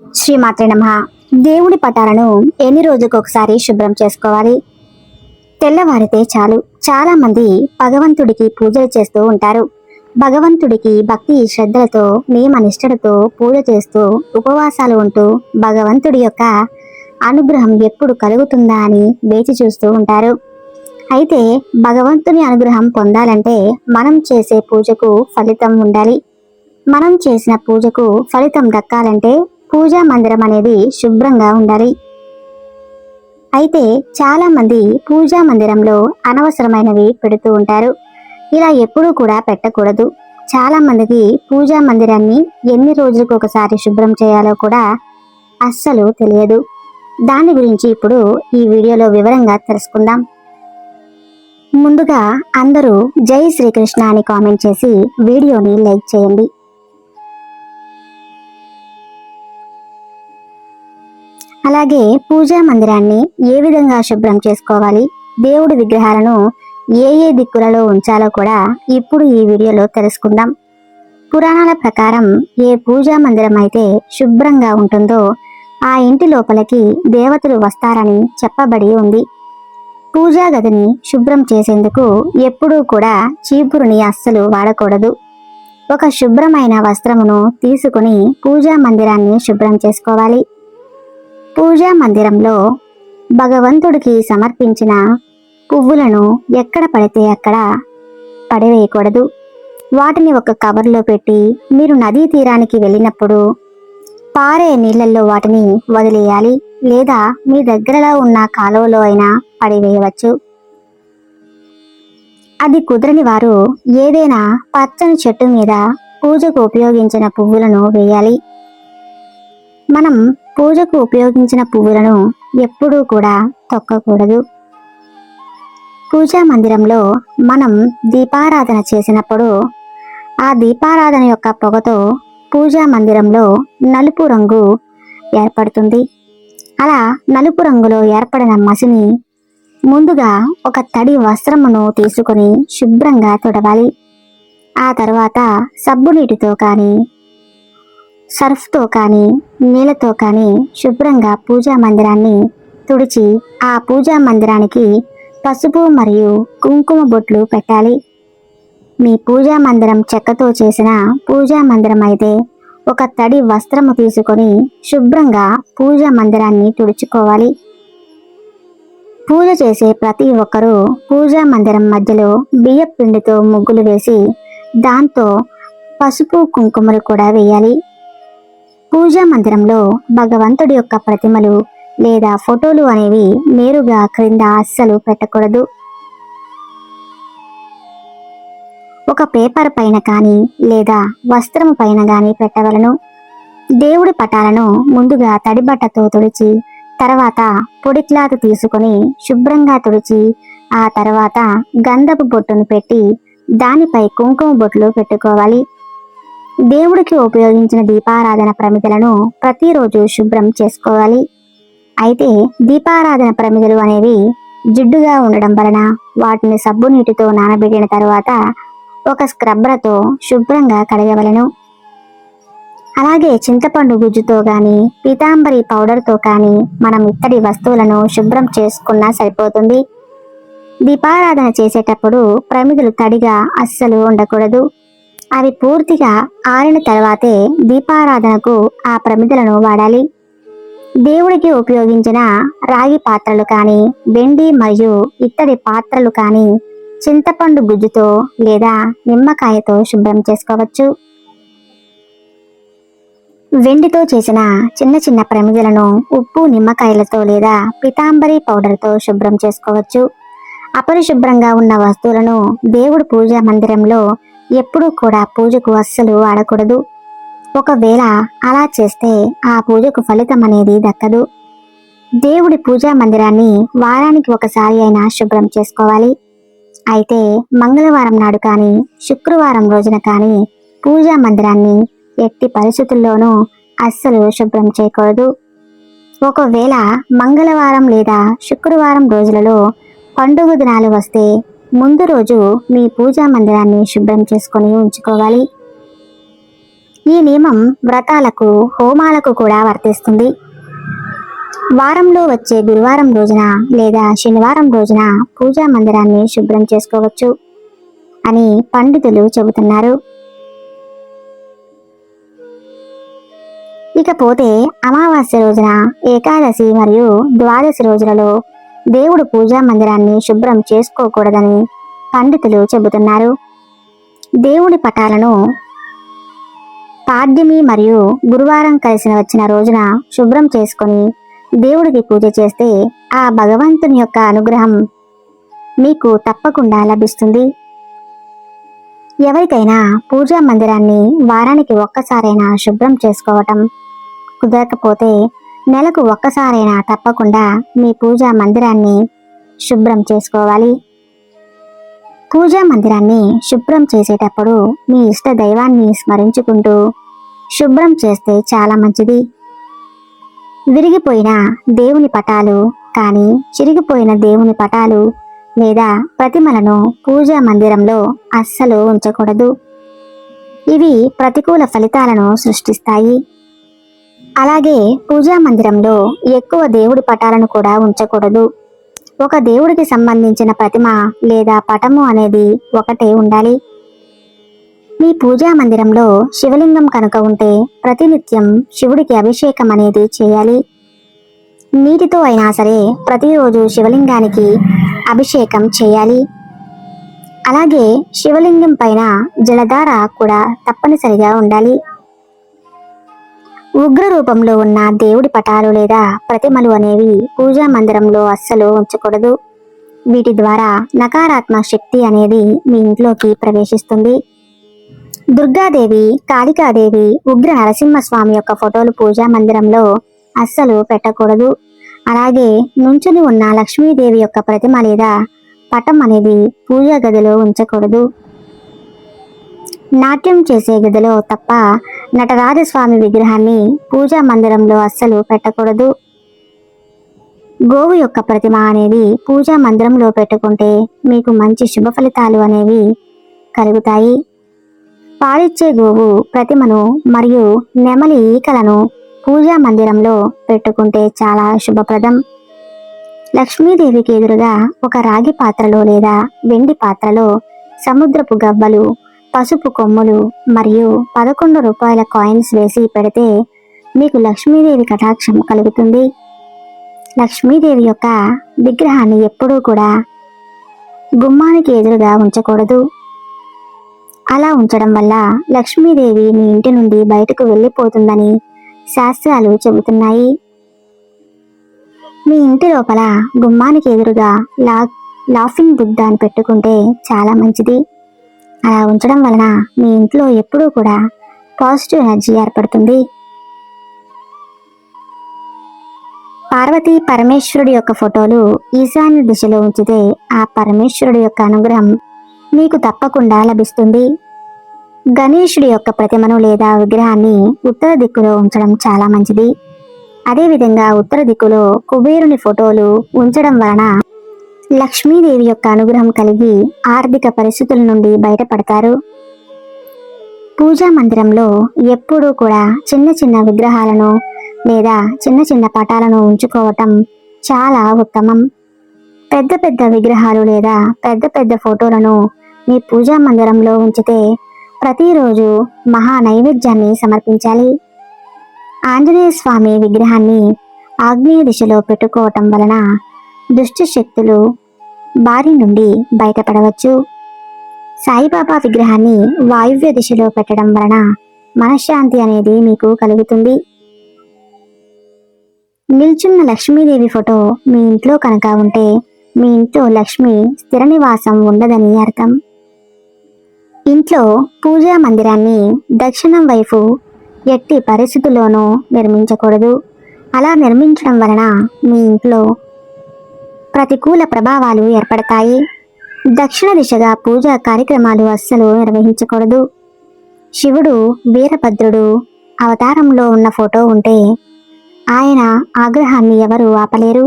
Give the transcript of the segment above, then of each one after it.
శ్రీమాత్రి నమ. దేవుడి పటాలను ఎన్ని రోజులకు ఒకసారి శుభ్రం చేసుకోవాలి? తెల్లవారితే చాలు. చాలా మంది భగవంతుడికి పూజలు చేస్తూ ఉంటారు. భగవంతుడికి భక్తి శ్రద్ధలతో నియమనిష్టలతో పూజ చేస్తూ ఉపవాసాలు ఉంటూ భగవంతుడి యొక్క అనుగ్రహం ఎప్పుడు కలుగుతుందా అని వేచి చూస్తూ ఉంటారు. అయితే భగవంతుని అనుగ్రహం పొందాలంటే మనం చేసే పూజకు ఫలితం ఉండాలి. మనం చేసిన పూజకు ఫలితం దక్కాలంటే పూజా మందిరం అనేది శుభ్రంగా ఉండాలి. అయితే చాలామంది పూజా మందిరంలో అనవసరమైనవి పెడుతూ ఉంటారు. ఇలా ఎప్పుడూ కూడా పెట్టకూడదు. చాలామందికి పూజా మందిరాన్ని ఎన్ని రోజులకు ఒకసారి శుభ్రం చేయాలో కూడా అస్సలు తెలియదు. దాని గురించి ఇప్పుడు ఈ వీడియోలో వివరంగా తెలుసుకుందాం. ముందుగా అందరూ జై శ్రీకృష్ణ అని కామెంట్ చేసి వీడియోని లైక్ చేయండి. అలాగే పూజా మందిరాన్ని ఏ విధంగా శుభ్రం చేసుకోవాలి? దేవుడి విగ్రహాలను ఏ ఏ దిక్కులలో ఉంచాలో కూడా ఇప్పుడు ఈ వీడియోలో తెలుసుకుందాం. పురాణాల ప్రకారం ఏ పూజా మందిరం అయితే శుభ్రంగా ఉంటుందో ఆ ఇంటి లోపలికి దేవతలు వస్తారని చెప్పబడి ఉంది. పూజా గదిని శుభ్రం చేసేందుకు ఎప్పుడూ కూడా చీపురుని అస్సలు వాడకూడదు. ఒక శుభ్రమైన వస్త్రమును తీసుకుని పూజా మందిరాన్ని శుభ్రం చేసుకోవాలి. పూజా మందిరంలో భగవంతుడికి సమర్పించిన పువ్వులను ఎక్కడ పడితే అక్కడ పడవేయకూడదు. వాటిని ఒక కవర్లో పెట్టి మీరు నదీ తీరానికి వెళ్ళినప్పుడు పారే నీళ్ళల్లో వాటిని వదిలేయాలి లేదా మీ దగ్గరలో ఉన్న కాలువలో అయినా పడివేయవచ్చు. అది కుదరని వారు ఏదైనా పచ్చని చెట్టు మీద పూజకు ఉపయోగించిన పువ్వులను వేయాలి. మనం పూజకు ఉపయోగించిన పువ్వులను ఎప్పుడూ కూడా తొక్కకూడదు. పూజా మందిరంలో మనం దీపారాధన చేసినప్పుడు ఆ దీపారాధన యొక్క పొగతో పూజా మందిరంలో నలుపు రంగు ఏర్పడుతుంది. అలా నలుపు రంగులో ఏర్పడిన మసిని ముందుగా ఒక తడి వస్త్రమును తీసుకొని శుభ్రంగా తుడవాలి. ఆ తర్వాత సబ్బు నీటితో కానీ సర్ఫ్తో కానీ నీళ్ళతో కానీ శుభ్రంగా పూజా మందిరాన్ని తుడిచి ఆ పూజా మందిరానికి పసుపు మరియు కుంకుమ బొట్లు పెట్టాలి. మీ పూజా మందిరం చెక్కతో చేసిన పూజా మందిరం అయితే ఒక తడి వస్త్రము తీసుకొని శుభ్రంగా పూజా మందిరాన్ని తుడుచుకోవాలి. పూజ చేసే ప్రతి ఒక్కరూ పూజా మందిరం మధ్యలో బియ్య పిండితో ముగ్గులు వేసి దాంతో పసుపు కుంకుమలు కూడా వేయాలి. పూజా మందిరంలో భగవంతుడి యొక్క ప్రతిమలు లేదా ఫోటోలు అనేవి నేరుగా క్రింద అస్సలు పెట్టకూడదు. ఒక పేపర్ పైన కానీ లేదా వస్త్రం పైన కానీ పెట్టవలను. దేవుడి పటాలను ముందుగా తడిబట్టతో తుడిచి తర్వాత పొడి క్లాత్ తీసుకొని శుభ్రంగా తుడిచి ఆ తర్వాత గంధపు బొట్టును పెట్టి దానిపై కుంకుమ బొట్లు పెట్టుకోవాలి. దేవుడికి ఉపయోగించిన దీపారాధన ప్రమిదలను ప్రతిరోజు శుభ్రం చేసుకోవాలి. అయితే దీపారాధన ప్రమిదలు అనేవి జిడ్డుగా ఉండడం వలన వాటిని సబ్బు నీటితో నానబెట్టిన తరువాత ఒక స్క్రబ్బర్తో శుభ్రంగా కడగవలను. అలాగే చింతపండు గుజ్జుతో కానీ పీతాంబరి పౌడర్తో కానీ మనం ఇత్తడి వస్తువులను శుభ్రం చేసుకున్నా సరిపోతుంది. దీపారాధన చేసేటప్పుడు ప్రమిదలు తడిగా అస్సలు ఉండకూడదు. అవి పూర్తిగా ఆరిన తర్వాతే దీపారాధనకు ఆ ప్రమిదలను వాడాలి. దేవుడికి ఉపయోగించిన రాగి పాత్రలు కానీ వెండి మరియు ఇత్తడి పాత్రలు కానీ చింతపండు గుజ్జుతో లేదా నిమ్మకాయతో శుభ్రం చేసుకోవచ్చు. వెండితో చేసిన చిన్న చిన్న ప్రమిదలను ఉప్పు నిమ్మకాయలతో లేదా పితాంబరి పౌడర్తో శుభ్రం చేసుకోవచ్చు. అపరిశుభ్రంగా ఉన్న వస్తువులను దేవుడు పూజా మందిరంలో ఎప్పుడూ కూడా పూజకు అస్సలు వాడకూడదు ఒకవేళ అలా చేస్తే ఆ పూజకు ఫలితం అనేది దక్కదు. దేవుడి పూజా మందిరాన్ని వారానికి ఒకసారి అయినా శుభ్రం చేసుకోవాలి. అయితే మంగళవారం నాడు కానీ శుక్రవారం రోజున కానీ పూజా మందిరాన్ని ఎట్టి పరిస్థితుల్లోనూ అస్సలు శుభ్రం చేయకూడదు. ఒకవేళ మంగళవారం లేదా శుక్రవారం రోజులలో పండుగ దినాలు వస్తే ముందు రోజు మీ పూజా మందిరాన్ని శుభ్రం చేసుకొని ఉంచుకోవాలి. ఈ నియమం వ్రతాలకు హోమాలకు కూడా వర్తిస్తుంది. వారంలో వచ్చే గురువారం రోజున లేదా శనివారం రోజున పూజా మందిరాన్ని శుభ్రం చేసుకోవచ్చు అని పండితులు చెబుతున్నారు. ఇకపోతే అమావాస్య రోజున ఏకాదశి మరియు ద్వాదశి రోజులలో దేవుడు పూజా మందిరాన్ని శుభ్రం చేసుకోకూడదని పండితులు చెబుతున్నారు. దేవుడి పటాలను పాడ్యమి మరియు గురువారం కలిసిన వచ్చిన రోజున శుభ్రం చేసుకొని దేవుడికి పూజ చేస్తే ఆ భగవంతుని యొక్క అనుగ్రహం మీకు తప్పకుండా లభిస్తుంది. ఎవరికైనా పూజా మందిరాన్ని వారానికి ఒక్కసారైనా శుభ్రం చేసుకోవటం కుదరకపోతే నెలకు ఒక్కసారైనా తప్పకుండా మీ పూజా మందిరాన్ని శుభ్రం చేసుకోవాలి. పూజా మందిరాన్ని శుభ్రం చేసేటప్పుడు మీ ఇష్ట దైవాన్ని స్మరించుకుంటూ శుభ్రం చేస్తే చాలా మంచిది. విరిగిపోయిన దేవుని పటాలు కానీ చిరిగిపోయిన దేవుని పటాలు లేదా ప్రతిమలను పూజా మందిరంలో అస్సలు ఉంచకూడదు. ఇవి ప్రతికూల ఫలితాలను సృష్టిస్తాయి. అలాగే పూజా మందిరంలో ఎక్కువ దేవుడి పటాలను కూడా ఉంచకూడదు. ఒక దేవుడికి సంబంధించిన ప్రతిమ లేదా పటము అనేది ఒకటే ఉండాలి. మీ పూజా మందిరంలో శివలింగం కనుక ఉంటే ప్రతినిత్యం శివుడికి అభిషేకం అనేది చేయాలి. నీటితో అయినా సరే ప్రతిరోజు శివలింగానికి అభిషేకం చేయాలి. అలాగే శివలింగం పైన జలధార కూడా తప్పనిసరిగా ఉండాలి. ఉగ్ర రూపంలో ఉన్న దేవుడి పటాలు లేదా ప్రతిమలు అనేవి పూజా మందిరంలో అస్సలు ఉంచకూడదు. వీటి ద్వారా నకారాత్మక శక్తి అనేది మీ ఇంట్లోకి ప్రవేశిస్తుంది. దుర్గాదేవి కాళికాదేవి ఉగ్ర నరసింహస్వామి యొక్క ఫోటోలు పూజా మందిరంలో అస్సలు పెట్టకూడదు. అలాగే నుంచుని ఉన్న లక్ష్మీదేవి యొక్క ప్రతిమ లేదా పటం అనేది పూజా గదిలో ఉంచకూడదు. నాట్యం చేసే గదిలో తప్ప నటరాజస్వామి విగ్రహాన్ని పూజా మందిరంలో అస్సలు పెట్టకూడదు. గోవు యొక్క ప్రతిమ అనేది పూజా మందిరంలో పెట్టుకుంటే మీకు మంచి శుభ ఫలితాలు అనేవి కలుగుతాయి. పాలిచ్చే గోవు ప్రతిమను మరియు నెమలి ఈకలను పూజా మందిరంలో పెట్టుకుంటే చాలా శుభప్రదం. లక్ష్మీదేవికి ఎదురుగా ఒక రాగి పాత్రలో లేదా వెండి పాత్రలో సముద్రపు గవ్వలు పసుపు కొమ్ములు మరియు పదకొండు రూపాయల కాయిన్స్ వేసి పెడితే మీకు లక్ష్మీదేవి కటాక్షం కలుగుతుంది. లక్ష్మీదేవి యొక్క విగ్రహాన్ని ఎప్పుడూ కూడా గుమ్మానికి ఎదురుగా ఉంచకూడదు. అలా ఉంచడం వల్ల లక్ష్మీదేవి మీ ఇంటి నుండి బయటకు వెళ్ళిపోతుందని శాస్త్రాలు చెబుతున్నాయి. మీ ఇంటి లోపల గుమ్మానికి ఎదురుగా లా లాఫింగ్ బుద్ధ అని పెట్టుకుంటే చాలా మంచిది. అలా ఉంచడం వలన మీ ఇంట్లో ఎప్పుడూ కూడా పాజిటివ్ ఎనర్జీ ఏర్పడుతుంది. పార్వతి పరమేశ్వరుడి యొక్క ఫోటోలు ఈశాన్య దిశలో ఉంచితే ఆ పరమేశ్వరుడి యొక్క అనుగ్రహం మీకు తప్పకుండా లభిస్తుంది. గణేశుడి యొక్క ప్రతిమను లేదా విగ్రహాన్ని ఉత్తర దిక్కులో ఉంచడం చాలా మంచిది. అదేవిధంగా ఉత్తర దిక్కులో కుబేరుని ఫోటోలు ఉంచడం వలన లక్ష్మీదేవి యొక్క అనుగ్రహం కలిగి ఆర్థిక పరిస్థితుల నుండి బయటపడతారు. పూజా మందిరంలో ఎప్పుడూ కూడా చిన్న చిన్న విగ్రహాలను లేదా చిన్న చిన్న పటాలను ఉంచుకోవటం చాలా ఉత్తమం. పెద్ద పెద్ద విగ్రహాలు లేదా పెద్ద పెద్ద ఫోటోలను మీ పూజా మందిరంలో ఉంచితే ప్రతిరోజు మహా నైవేద్యాన్ని సమర్పించాలి. ఆంజనేయ స్వామి విగ్రహాన్ని ఆగ్నేయ దిశలో పెట్టుకోవటం వలన దుష్ట శక్తులు బారి నుండి బయటపడవచ్చు. సాయిబాబా విగ్రహాన్ని వాయువ్య దిశలో పెట్టడం వలన మనశ్శాంతి అనేది మీకు కలుగుతుంది. నిల్చున్న లక్ష్మీదేవి ఫోటో మీ ఇంట్లో కనుక ఉంటే మీ ఇంట్లో లక్ష్మి స్థిర నివాసం ఉండదని అర్థం. ఇంట్లో పూజా మందిరాన్ని దక్షిణం వైపు ఎట్టి పరిస్థితుల్లోనూ నిర్మించకూడదు. అలా నిర్మించడం వలన మీ ఇంట్లో ప్రతికూల ప్రభావాలు ఏర్పడతాయి. దక్షిణ దిశగా పూజా కార్యక్రమాలు అస్సలు నిర్వహించకూడదు. శివుడు వీరభద్రుడు అవతారంలో ఉన్న ఫోటో ఉంటే ఆయన ఆగ్రహాన్ని ఎవరు ఆపలేరు.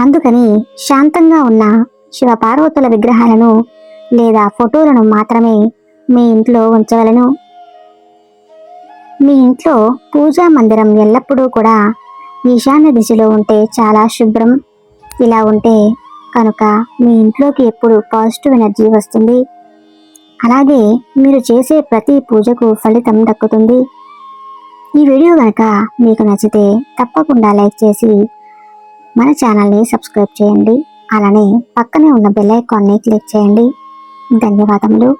అందుకని శాంతంగా ఉన్న శివపార్వతుల విగ్రహాలను లేదా ఫోటోలను మాత్రమే మీ ఇంట్లో ఉంచవలను. మీ ఇంట్లో పూజా మందిరం ఎల్లప్పుడూ కూడా ఈశాన్య దిశలో ఉంటే చాలా శుభ్రం. ఇలా ఉంటే కనుక మీ ఇంట్లోకి ఎప్పుడు పాజిటివ్ ఎనర్జీ వస్తుంది. అలాగే మీరు చేసే ప్రతి పూజకు ఫలితం దక్కుతుంది. ఈ వీడియో కనుక మీకు నచ్చితే తప్పకుండా లైక్ చేసి మన ఛానల్ని సబ్స్క్రైబ్ చేయండి. అలానే పక్కనే ఉన్న బెల్ ఐకాన్ని క్లిక్ చేయండి. ధన్యవాదములు.